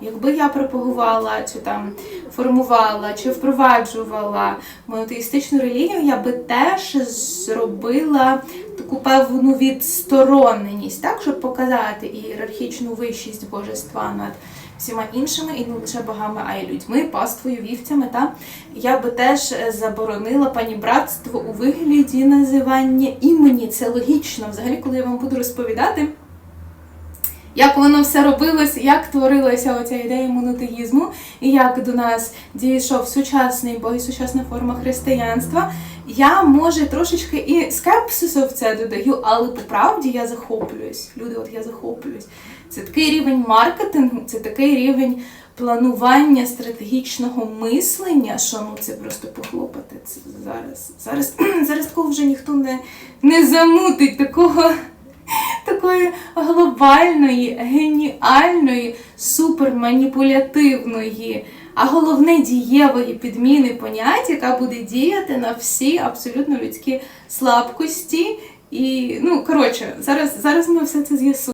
якби я пропагувала чи там формувала чи впроваджувала монотеїстичну релігію, я би теж зробила таку певну відстороненість, так, щоб показати ієрархічну вищість божества над всіма іншими, і не лише богами, а й людьми, паствою, вівцями. Та я би теж е, заборонила панібратство у вигляді називання імені. Це логічно. Взагалі, коли я вам буду розповідати. Як воно все робилось, як творилася оця ідея монотеїзму, і як до нас дійшов сучасний Бог і сучасна форма християнства, я може трошечки і скепсису в це додаю, але по правді я захоплююсь. Люди, от я захоплююсь. Це такий рівень маркетингу, це такий рівень планування стратегічного мислення, що ну це просто похлопати. Це зараз. Зараз, зараз такого вже ніхто не, не замутить, такого такої глобальної, геніальної, суперманіпулятивної, а головне дієвої підміни понять, яка буде діяти на всі абсолютно людські слабкості. І, ну, коротше, зараз, зараз ми все це з'ясуємо.